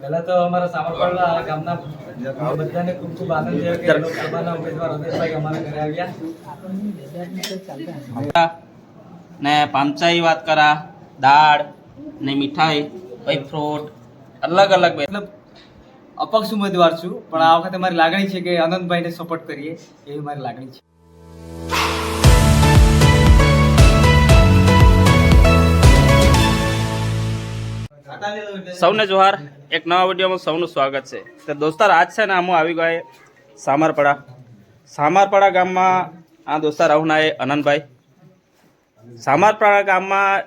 પહેલા તો અમારા સામરપાડા ગામના બધાને ખૂબ ખૂબ આનંદ છે કે લોકસભાના ઉમેદવાર ઉદયભાઈ અમારા ઘરે આવ્યા. ને પામચાઈ વાત કરા દાળ ને મીઠાઈ પછી ફ્રૂટ અલગ અલગ મતલબ અપક્ષ ઉમેદવાર છું પણ આ વખતે મારી લાગણી છે કે આનંદભાઈને સપોર્ટ કરીએ એવી મારી લાગણી છે. સૌને જોહાર. એક નવા વિડીયોમાં સૌનું સ્વાગત છે. તો દોસ્તાર, આજ છે ને આમ આવી ગયા સામરપાડા. સામરપાડા ગામમાં આ દોસ્તાર આવું એ અનંતભાઈ. સામરપાડા ગામમાં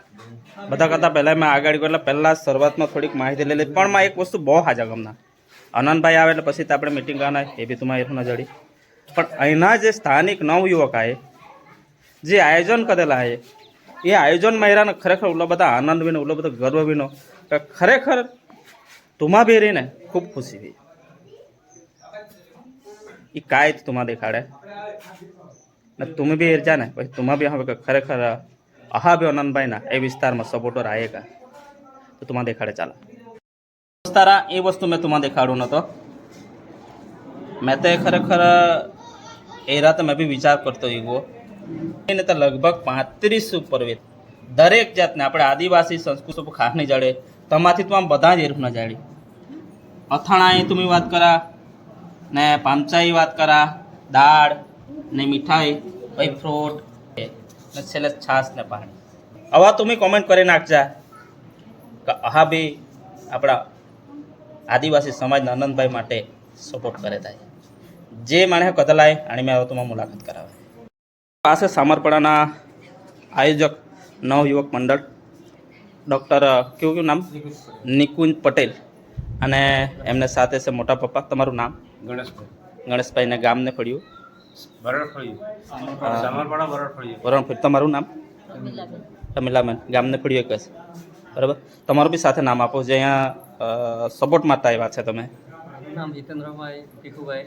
બધા કરતાં પહેલાં મેં આગળ ગયો એટલે પહેલાં શરૂઆતમાં થોડીક માહિતી લઈ પણ માં એક વસ્તુ બહુ હાજા ગામના. અનંતભાઈ આવે એટલે પછી તો આપણે મિટિંગ કરવાના. એ બી તમારે એવું ન જડી. પણ અહીંના જે સ્થાનિક નવયુવક આવે જે આયોજન કરેલા છે એ આયોજન મહિરાને ખરેખર ઓલા બધા આનંદ વિનો, ઓલો બધો ગર્વ વિનો, કે ખરેખર તુમા બી રહીને ખૂબ ખુશી થઈ. એ કાંઈ જ તુમા દેખાડે. ને તમે બી એરજા ને, પછી તુમા બી હવે ખરેખર અહા બી આનંદભાઈ ના એ વિસ્તારમાં સપોર્ટર આયેગા તો તુમા દેખાડે, ચાલો. તારા એ વસ્તુ મેં તુમા દેખાડું નતો. મેં તો ખરેખર એ રાતે મેં બી વિચાર કરતો ઈગો. એને તો લગભગ પાંત્રીસ ઉપર વેત. દરેક જાતને આપણે આદિવાસી સંસ્કૃતિ ઉપર ખાસ નહીં જાડે તમાથી તો આમ બધા જ એરું ન જાડી અથાણાની તમે વાત કરા, ને પાંચાઈ વાત કરા, દાળ, ને મીઠાઈ, પછી ફ્રૂટ ને છેલ્લે છાશ ને પાણી. આવા તમે કોમેન્ટ કરી નાખજા કે હા બી આપણા આદિવાસી સમાજના આનંદભાઈ માટે સપોર્ટ કરે થાય. જે માણે કદલાય આની મેં તમારે મુલાકાત કરાવે. પાસે સામરપડાના આયોજક નવયુવક મંડળ ડૉક્ટર કેવું કેવું નામ? નિકુંજ પટેલ. અને એમને સાથે છે મોટા પપ્પા. તમારું નામ? ગણેશભાઈ. ગણેશભાઈને ગામને બરડફળિયું વરણફળ તમારું નામ? રમીલાબેન ગામને પડ્યું એક છે બરાબર? તમારું બી સાથે નામ આપો. જે અહીંયા સપોર્ટ માટે આવ્યા છે તમે. નામ જીતેન્દ્રભાઈ ભીખુભાઈ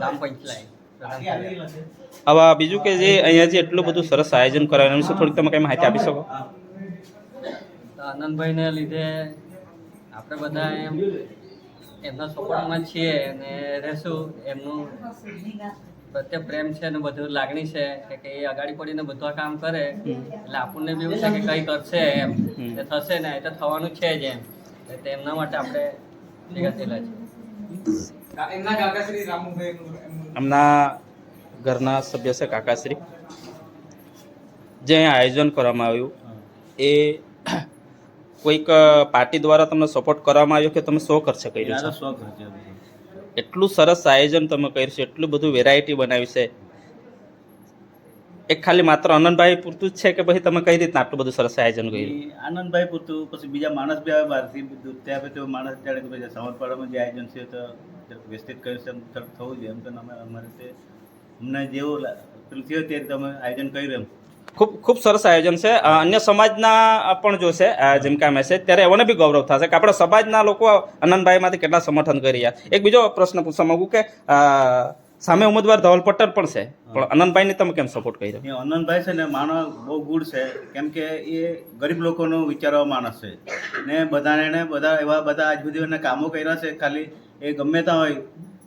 ગામ પંચલાય હવે બીજું કે જે અહીંયા જે એટલું બધું સરસ આયોજન કરાયું એના વિશે થોડીક તમે કઈ માહિતી આપી શકો? આનંદભાઈ આનંદભાઈને લીધે આપણે બધા એમ એમના સપોર્ટમાં છીએ અને રહેશું. એમનું પ્રત્યે પ્રેમ છે અને બધું લાગણી છે કે કે એ અગાડી પડીને બધા કામ કરે. એટલે આપણને બી એવું છે કે કંઈ કરશે એમ. એ થશે ને એ તો થવાનું છે જ એમ. એટલે તેમના માટે આપણે ભેગા થયેલા છે એમના કાકા રામુભાઈ એમના ઘરના સભ્ય છે કાકાશ્રી. જે અહીંયા આયોજન કરવામાં આવ્યું. એ કોઈક પાર્ટી દ્વારા તમને સપોર્ટ કરવામાં આવ્યો કે તમે શો ખર્ચે કર્યું છે? એટલું સરસ આયોજન તમે કર્યું છે એટલું બધું વેરાયટી બનાવી છે. એક ખાલી માત્ર આનંદભાઈ પૂરતું જ છે કે પછી તમે કઈ રીતના આટલું બધું સરસ આયોજન કર્યું? આનંદભાઈ પૂરતું પછી બીજા માણસ બી આવે બહારથી ત્યાં પછી માણસ જાણે કે પછી સમરપાડામાં જે આયોજન છે તો વ્યવસ્થિત કર્યું છે એમ થવું જોઈએ એમ તો અમે અમારે તે અમને જેવું પેલું થયો તે રીતે અમે આયોજન કર્યું એમ. ખૂબ ખૂબ સરસ આયોજન છે. અન્ય સમાજના પણ જોશે જેમ કે આ મેસેજ ત્યારે એઓને બી ગૌરવ થશે કે આપણા સમાજના લોકો આનંદભાઈમાંથી કેટલા સમર્થન કરી રહ્યા એક બીજો પ્રશ્ન પૂછવા માગું કે સામે ઉમેદવાર ધવલ પટેલ પણ છે. પણ આનંદભાઈને તમે કેમ સપોર્ટ કરી રહ્યા અનંતભાઈ છે ને માણસ બહુ ગુડ છે. કેમ કે એ ગરીબ લોકોનો વિચારવા માણસ છે. ને બધાને એને બધા એવા બધા આજ સુધી એના કામો કર્યા છે. ખાલી એ ગમે ત્યાં હોય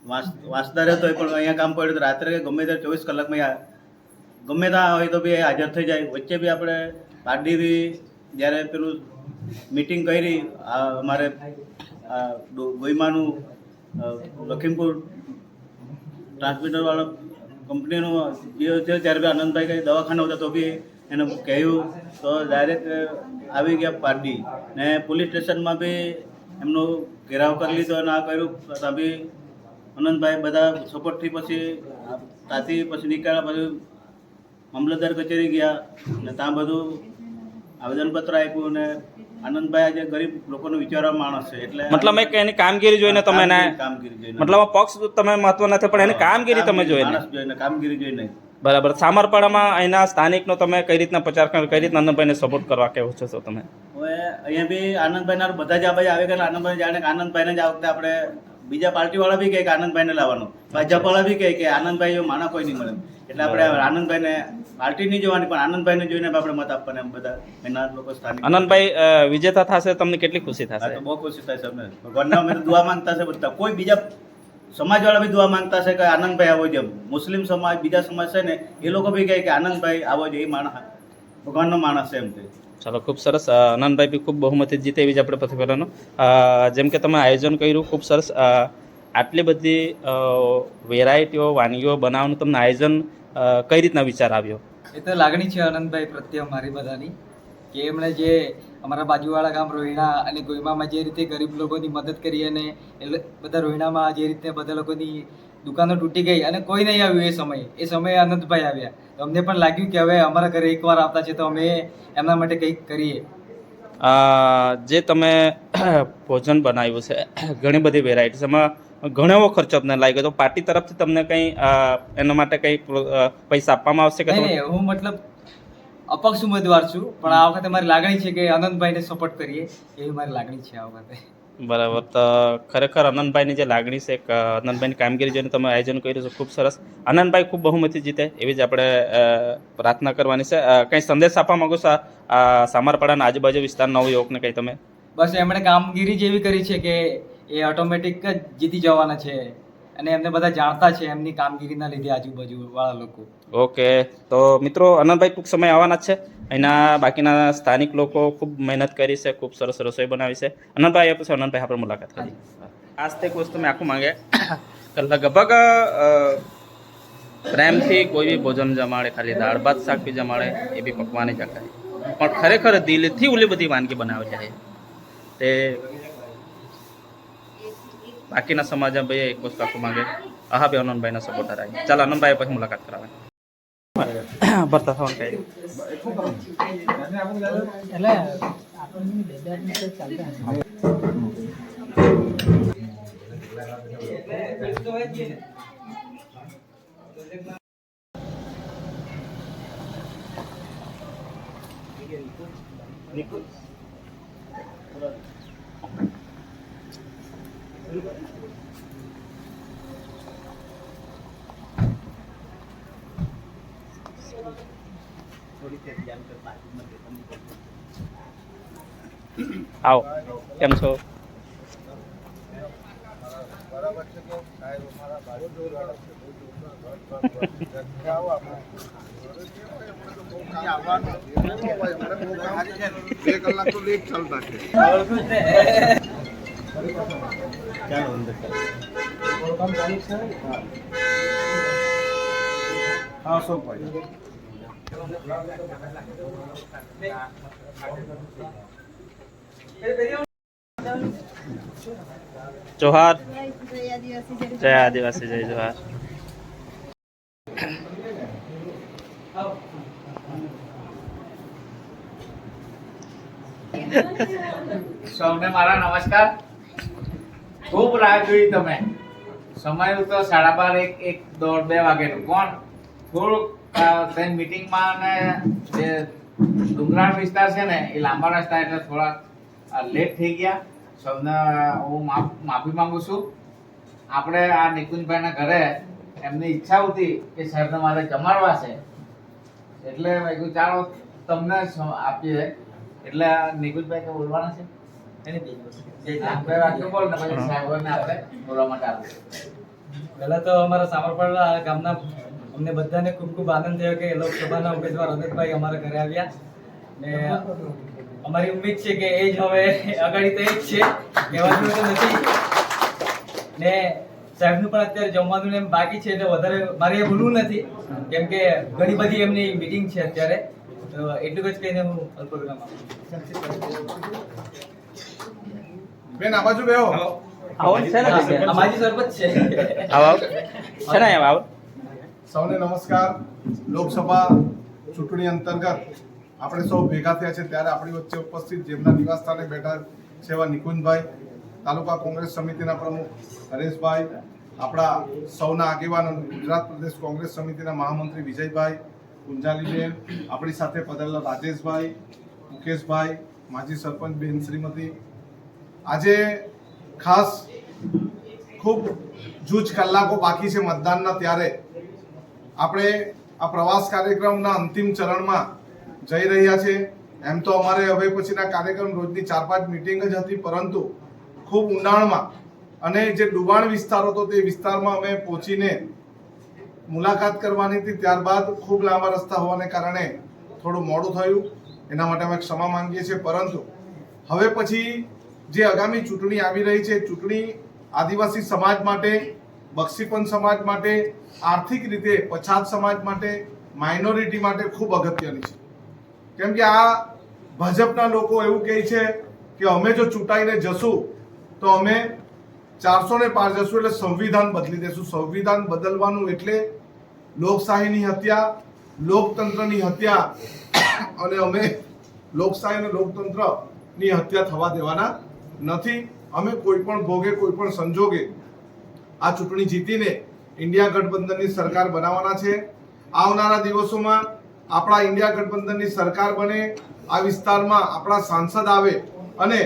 વાંસ- વાંસદા રહેતો હોય પણ અહીંયા કામ પડ્યું તો રાત્રે ગમે ત્યારે ચોવીસ કલાકમાં ગમે ત્યાં હોય તો બી એ હાજર થઈ જાય. વચ્ચે બી આપણે પાર્ટી બી જ્યારે પેલું મિટિંગ કરી આ અમારે ગોઈમાનું લખીમપુર ટ્રાન્સમીટરવાળો કંપનીનું જે છે ત્યારે બી આનંદભાઈ કંઈ દવાખાના હતા તો બી એને કહ્યું તો ડાયરેક્ટ આવી ગયા પાર્ટી ને પોલીસ સ્ટેશનમાં બી એમનો ઘેરાવ કરી લીધો અને આ કર્યું. ત્યાં બી આનંદભાઈ બધા સપોર્ટથી પછી ત્યાંથી પછી નીકળ્યા, પછી મામલતદાર કચેરી ગયા ને ત્યાં બધું આવેદનપત્ર આપ્યું ને આનંદભાઈ આજે ગરીબ લોકોનો વિચારવા માણસ છે એટલે મતલબ એક એની કામગીરી જોઈને તમે એને કામગીરી જોઈને. મતલબ પક્ષ તમે મહત્વ નથી પણ એની કામગીરી તમે જોઈને. માણસ જોઈને કામગીરી જોઈને. બરાબર. સામરપાડામાં અહીંના સ્થાનિકનો તમે કઈ રીતના પ્રચાર કરો કઈ રીતના આનંદભાઈને સપોર્ટ કરવા કેવો છો તમે? હવે અહીંયા બી આનંદભાઈ બધા જ આ બાજુ આવે ગયા આનંદભાઈ જાણે કે આનંદભાઈને જ આ વખતે આપણે બીજા પાર્ટી વાળા બી કહે કે આનંદભાઈને લાવવાનો. ભાજપવાળા બી કહે કે આનંદભાઈ માના કોઈ નહીં મળે. એટલે આપણે આનંદભાઈને પાર્ટી નહીં જોવાની પણ આનંદભાઈને જોઈને આપણે મત આપવાના એમ બધા એના લોકો સ્થાનિક. આનંદભાઈ વિજેતા થશે તમને કેટલી ખુશી થશે? બહુ ખુશી થાય છે અમને. ભગવાનના અમે દુઆ માંગતા છે બધા. કોઈ બીજા સમાજવાળા બી દુઆ માંગતા છે કે આનંદભાઈ આવો જેમ મુસ્લિમ સમાજ બીજા સમાજ છે ને એ લોકો બી કહે કે આનંદભાઈ આવો જોઈએ એ માણસ ભગવાનનો માણસ છે એમ કે ચાલો, ખૂબ સરસ. આનંદભાઈ બી ખૂબ બહુમતી જીતે એવી જ આપણે પ્રતિફલનો જેમ કે તમે આયોજન કર્યું, ખૂબ સરસ. આટલી બધી વેરાયટીઓ વાનગીઓ બનાવવાનું તમને આયોજન કઈ રીતના વિચાર આવ્યો? એ તો લાગણી છે આનંદભાઈ પ્રત્યે અમારી બધાની, કે એમણે જે અમારા બાજુવાળા ગામ રોહિણા અને ગોયમામાં જે રીતે ગરીબ લોકોની મદદ કરી અને એ બધા રોહિણામાં જે રીતે બધા લોકોની દુકાનો તૂટી ગઈ અને કોઈ નહીં આવ્યું એ સમયે. એ સમયે અનંતભાઈ આવ્યા. તો અમને પણ લાગ્યું કે હવે અમારા ઘરે એકવાર આવતા છે તો અમે એમના માટે કંઈક કરીએ. જે તમે ભોજન બનાવ્યું છે ઘણી બધી વેરાયટીસ એમાં ઘણો એવો ખર્ચો તમને લાગ્યો. તો પાર્ટી તરફથી તમને કંઈ એના માટે કંઈ પૈસા આપવામાં આવશે કે નહીં હું મતલબ અપક્ષ ઉમેદવાર છું. પણ આ વખતે મારી લાગણી છે કે આનંદભાઈને સપોર્ટ કરીએ. એવી મારી લાગણી છે આ વખતે. બરાબર. તો ખરેખર અનંતભાઈની જે લાગણી છે અનંતભાઈની કામગીરી જોઈને તમે આયોજન કર્યું છે, ખૂબ સરસ. અનંતભાઈ ખૂબ બહુમતી જીતે, એવી જ આપણે પ્રાર્થના કરવાની છે. કંઈ સંદેશ આપવા માંગો છો સામરપાડાના આજુબાજુ વિસ્તારના નવયુવકને કંઈ તમે? બસ એમણે કામગીરી જ એવી કરી છે કે એ ઓટોમેટિક જ જીતી જવાના છે. અને એમને બધા જાણતા છે એમની કામગીરીના લીધે આજુબાજુ વાળા લોકો. ઓકે. તો મિત્રો અનંતભાઈ ટૂંક સમય આવવાના છે. અહીંના બાકીના સ્થાનિક લોકો ખૂબ મહેનત કરી છે ખૂબ સરસ રસોઈ બનાવી છે. અનંતભાઈ આવ્યા છે અનંતભાઈ આપણે મુલાકાત કરી આજ તે વસ્તુ મેં આખું માંગે. લગભગ પ્રેમથી કોઈ બી ભોજન જમાડે ખાલી દાળ ભાત શાક બી જમાડે એ બી પકવાની જગાય પણ ખરેખર દિલથી ઓલી બધી વાનગી બનાવે જાય તે બાકીના સમાજમાં ભાઈ એક વસ્તુ આખું માંગે. આહા બે અનંતભાઈના સપોર્ટર આવી ચાલ અનંતભાઈ પછી મુલાકાત કરાવે. ભરતા થવાનું કહી. આવો કેમ છો? બે કલાક તો લેટ ચાલતા છે. ચાલો અંદર હા સોમભાઈ જોહાર. જય આદિવાસી જય જય આદિવાસી જય જોહાર. સૌને મારા નમસ્કાર. ખૂબ રાહ જોઈ તમે. સમય તો સાડા બાર એક એક દોઢ બે વાગેનું કોણ? થોડુંક અ, તે અને જે ડુંગરાળ વિસ્તાર છે ને એ લાંબા રસ્તા એટલે થોડા લેટ થઈ ગયા. સૌને હું માફ માંગુ છું. આપણે આ નિકુંજભાઈના ઘરે એમની ઈચ્છા હતી કે સર મારે જમાડવા છે. એટલે મેં કીધું ચાલો તમને આપીએ. એટલે નિકુંજભાઈ કે બોલવાના છે? પહેલા તો અમારા સામરપાડા ગામના અમને બધાને ખૂબ ખૂબ આનંદ થયો કે લોકસભાના ઉમેદવાર અમિતભાઈ અમારા ઘરે આવ્યા. ને અમારી ઉમ્મીદ છે કે એ જ હવે અગાડી તો એ જ છે. કહેવાનું તો નથી. ને સાહેબનું પણ અત્યારે જમવાનું ને એમ બાકી છે એટલે વધારે મારે એ ભૂલવું નથી. કેમ કે ઘણી બધી એમની મીટિંગ છે અત્યારે. તો એટલું જ કહીને હું અલ્પ વિરામ આપું બેન આ બાજુ બેહો. આવો. છે ને? આ માજી સરપંચ છે. આવો. છે ને આવો. સૌને નમસ્કાર. લોકસભા ચૂંટણી અંતર્ગત આપણે સૌ ભેગા થયા છે ત્યારે આપણી વચ્ચે ઉપસ્થિત જેમના નિવાસ સ્થાને બેઠા છે એવા નિકુંજભાઈ તાલુકા કોંગ્રેસ સમિતિના પ્રમુખ હરેશભાઈ આપણા સૌના આગેવાન ગુજરાત પ્રદેશ કોંગ્રેસ સમિતિના મહામંત્રી વિજયભાઈ ગુંજાલીબેન આપણી સાથે પધારેલા રાજેશભાઈ મુકેશભાઈ માજી સરપંચ બેન શ્રીમતી આજે ખાસ ખૂબ જૂજ કલાકો બાકી છે મતદાનના ત્યારે. આપણે આ પ્રવાસ કાર્યક્રમના અંતિમ ચરણમાં જઈ રહ્યા છે. એમ તો અમારે હવે પછીના કાર્યક્રમ રોજની ચાર પાંચ મિટિંગ જ હતી, પરંતુ ખૂબ ઊંડાણમાં અને જે ડુબાણ વિસ્તાર હતો તે વિસ્તારમાં અમે પહોંચીને મુલાકાત કરવાની હતી. ત્યારબાદ ખૂબ લાંબા રસ્તા હોવાને કારણે થોડું મોડું થયું. એના માટે અમે ક્ષમા માંગીએ છીએ. પરંતુ હવે પછી જે આગામી ચૂંટણી આવી રહી છે, ચૂંટણી આદિવાસી સમાજ માટે બક્ષીપન સમાજ માટે, આર્થિક રીતે પછાત સમાજ માટે માઇનોરિટી માટે ખૂબ અગત્યની છે. કેમ કે આ ભાજપના લોકો એવું કહે છે કે અમે જો ચૂંટાઈને જશું, તો અમે ચારસો ને પાર જશું એટલે સંવિધાન બદલી દેશું. સંવિધાન બદલવાનું એટલે લોકશાહીની હત્યા, લોકતંત્રની હત્યા અને અમે લોકશાહી અને લોકતંત્રની હત્યા થવા દેવાના નથી. અમે કોઈ પણ ભોગે કોઈ પણ સંજોગે આ ચૂંટણી જીતીને ઇન્ડિયા ગઠબંધનની સરકાર બનાવવાના છે. આવનારા દિવસોમાં આપણા ઇન્ડિયા ગઠબંધનની સરકાર બને, આ વિસ્તારમાં આપણા સાંસદ આવે અને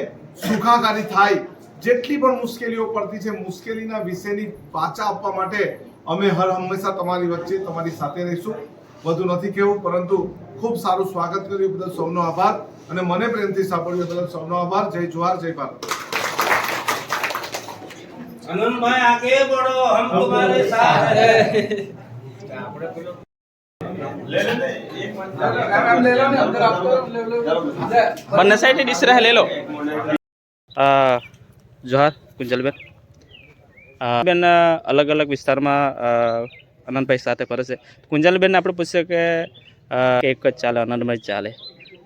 સુખાકારી થાય જેટલી પણ મુશ્કેલીઓ પડતી છે, મુશ્કેલીના વિશેની પાછા આપવા માટે અમે હર હંમેશા તમારી વચ્ચે, તમારી સાથે રહીશું. વધુ નથી કહેવું પરંતુ ખૂબ સારું સ્વાગત કર્યું બદલ સૌનો આભાર અને મને પ્રેમથી સાંભળ્યું બદલ સૌનો આભાર જય જોહાર જય ભારત અનંતભાઈ આગે બડો હમ તમારે સાથ હે આપણે પેલો જોહાર કુંજલબેન બેન અલગ અલગ વિસ્તારમાં અ, આનંદભાઈ સાથે ફરે છે. કુંજલબેન આપણે પૂછશે કે એક જ ચાલે અનંતભાઈ ચાલે.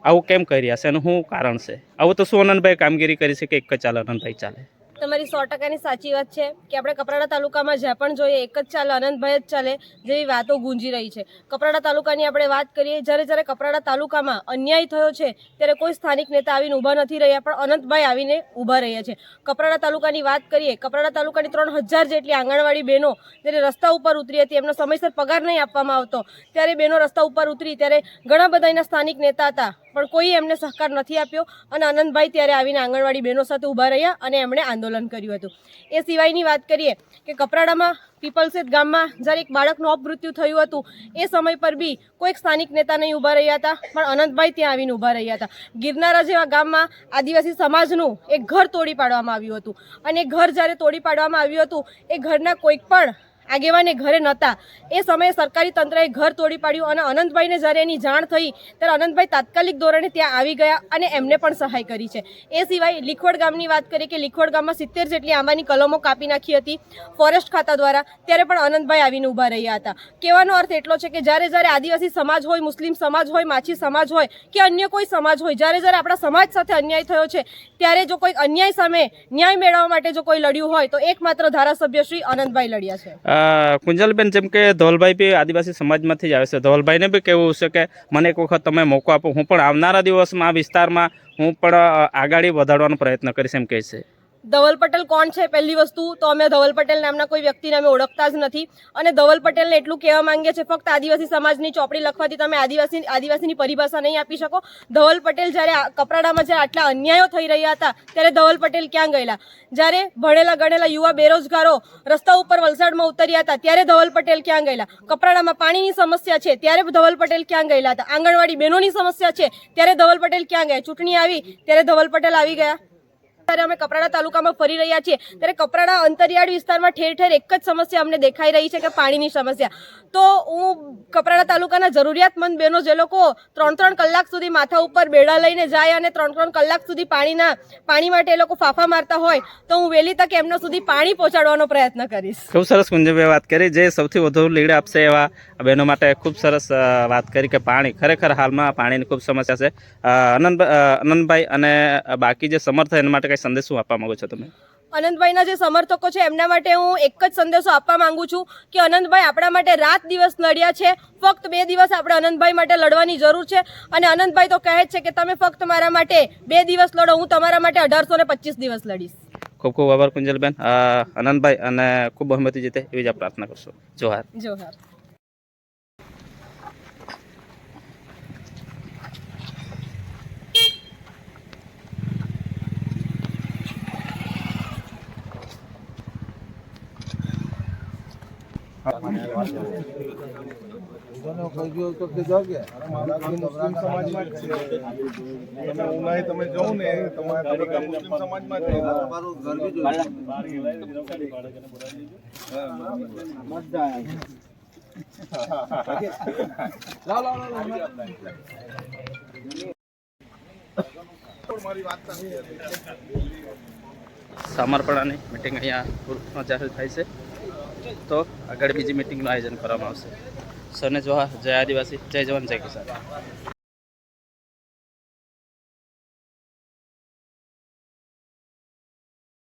આવું કેમ કરી રહ્યા છે એનું શું કારણ છે? આવું તો શું અનંતભાઈ કામગીરી કરી છે કે એક જ ચાલે અનંતભાઈ ચાલે? તમારી સો ટકાની સાચી વાત છે કે આપણે કપરાડા તાલુકામાં જ્યાં પણ જોઈએ, એક જ ચાલે અનંતભાઈ જ ચાલે, જેવી વાતો ગુંજી રહી છે. કપરાડા તાલુકાની આપણે વાત કરીએ, જ્યારે જ્યારે કપરાડા તાલુકામાં અન્યાય થયો છે, ત્યારે કોઈ સ્થાનિક નેતા આવીને ઊભા નથી રહ્યા, પણ અનંતભાઈ આવીને ઊભા રહ્યા છે. કપરાડા તાલુકાની વાત કરીએ, કપરાડા તાલુકાની ત્રણ હજાર જેટલી આંગણવાડી બહેનો જ્યારે રસ્તા ઉપર ઉતરી હતી, એમનો સમયસર પગાર નહીં આપવામાં આવતો. ત્યારે બહેનો રસ્તા ઉપર ઉતરી, ત્યારે ઘણા બધા એના સ્થાનિક નેતા હતા. પણ કોઈ એમને સહકાર નથી આપ્યો. અને આનંદભાઈ ત્યારે આવીને આંગણવાડી બહેનો સાથે ઊભા રહ્યા અને એમણે આંદોલન કર્યું હતું. એ સિવાયની વાત કરીએ કે કપરાડામાં પીપલસેત ગામમાં જ્યારે એક બાળકનું અપમૃત્યુ થયું હતું, એ સમય પર બી કોઈક સ્થાનિક નેતા નહીં ઊભા રહ્યા હતા, પણ અનંતભાઈ ત્યાં આવીને ઊભા રહ્યા હતા. ગિરનારા જેવા ગામમાં આદિવાસી સમાજનું એક ઘર તોડી પાડવામાં આવ્યું હતું. અને એ ઘર જ્યારે તોડી પાડવામાં આવ્યું હતું, એ ઘરના કોઈક પણ આગેવાને ઘરે નહોતા. એ સમયે સરકારી તંત્રએ ઘર તોડી પાડ્યું અને અનંતભાઈને જ્યારે એની જાણ થઈ, ત્યારે અનંતભાઈ તાત્કાલિક ધોરણે ત્યાં આવી ગયા અને એમને પણ સહાય કરી છે. એ સિવાય લીખોડ ગામની વાત કરીએ કે લીખવડ ગામમાં સિત્તેર જેટલી આંબાની કલમો કાપી નાખી હતી ફોરેસ્ટ ખાતા દ્વારા, ત્યારે પણ અનંતભાઈ આવીને ઊભા રહ્યા હતા. કહેવાનો અર્થ એટલો છે કે જ્યારે જ્યારે આદિવાસી સમાજ હોય, મુસ્લિમ સમાજ હોય, માછી સમાજ હોય કે અન્ય કોઈ સમાજ હોય, જ્યારે જ્યારે આપણા સમાજ સાથે અન્યાય થયો છે, ત્યારે જો કોઈ અન્યાય સામે ન્યાય મેળવવા માટે જો કોઈ લડ્યું હોય, તો એકમાત્ર ધારાસભ્ય શ્રી અનંતભાઈ લડ્યા છે. કુંજલબેન, જેમ કે ધોલભાઈ બી આદિવાસી સમાજમાંથી જ આવે છે. ધોલભાઈને બી કેવું છે કે મને એક વખત તમે મોકો આપો. હું પણ આવનારા દિવસમાં આ વિસ્તારમાં હું પણ આગાડી વધારવાનો પ્રયત્ન કરીશ એમ કહે છે. ધવલ પટેલ કોણ છે પહેલી વસ્તુ? તો અમે ધવલ પટેલ નામના કોઈ વ્યક્તિને અમે ઓળખતા જ નથી. અને ધવલ પટેલને એટલું કહેવા માંગીએ છીએ, ફક્ત આદિવાસી સમાજની ચોપડી લખવાથી તમે આદિવાસી આદિવાસીની પરિભાષા નહીં આપી શકો. ધવલ પટેલ જ્યારે કપરાડામાં જ્યારે આટલા અન્યાયો થઈ રહ્યા હતા, ત્યારે ધવલ પટેલ ક્યાં ગયેલા? જ્યારે ભણેલા ગણેલા યુવા બેરોજગારો રસ્તા ઉપર વલસાડમાં ઉતર્યા હતા, ત્યારે ધવલ પટેલ ક્યાં ગયેલા? કપરાડામાં પાણીની સમસ્યા છે, ત્યારે ધવલ પટેલ ક્યાં ગયેલા હતા? આંગણવાડી બહેનોની સમસ્યા છે, ત્યારે ધવલ પટેલ ક્યાં ગયા? ચૂંટણી આવી, ત્યારે ધવલ પટેલ આવી ગયા? ત્યારે અમે કપરાડા તાલુકામાં ફરી રહ્યા છીએ. ત્યારે કપરાડા અંતરિયાળ વિસ્તારમાં ઠેર ઠેર એક જ સમસ્યા અમને દેખાઈ રહી છે કે પાણીની સમસ્યા. તો હું કપરાડા તાલુકાના જરૂરિયાતમંદ બહેનો જે લોકો ત્રણ ત્રણ કલાક સુધી માથા ઉપર બેડા લઈને જાય અને ત્રણ ત્રણ કલાક સુધી પાણીના, પાણી માટે એ લોકો ફાફા મારતા હોય, તો હું વહેલી તકે એમના સુધી પાણી પહોંચાડવાનો પ્રયત્ન કરીશ. ખૂબ સરસ કુંજભાઈ વાત કરી. જે સૌથી વધુ લીડ આપશે એવા બહેનો માટે ખૂબ સરસ વાત કરી કે પાણી ખરેખર હાલમાં પાણીની ખૂબ સમસ્યા છે. અનંત અનંતભાઈ અને બાકી જે સમર્થ એના માટે કંઈ સંદેશ શું આપવા માંગો છો તમે? અનંતભાઈના જે સમર્થકો છે એમના માટે હું એક જ સંદેશો આપવા માંગુ છું કે અનંતભાઈ આપણા માટે રાત દિવસ લડ્યા છે. ફક્ત બે દિવસ આપણે અનંતભાઈ માટે લડવાની જરૂર છે. અને અનંતભાઈ તો કહે છે કે તમે ફક્ત મારા માટે બે દિવસ લડો હું તમારા માટે અઢારસો ને પચીસ દિવસ લડીશ. ખૂબ ખૂબ આભાર કુંજલબેન. અનંતભાઈ અને ખૂબ બહુમતી જીતે એવી જ પ્રાર્થના કરશો. જોહાર. જોહાર મુસ્લિમ સમાજમાં જ છે તમે ઉનાઈ તમે જોવો ને તમારા તાલુકા મુસ્લિમ સમાજમાં જ છે. મારી વાત સાચી હતી. સામરપડાની મિટિંગ અહીંયા પૂર્ણ જાહેર થાય છે તો આગળ બીજી મિટિંગનું આયોજન કરવામાં આવશે. સરને જોહા જય આદિવાસી. જય જવાન, જય કિસાન.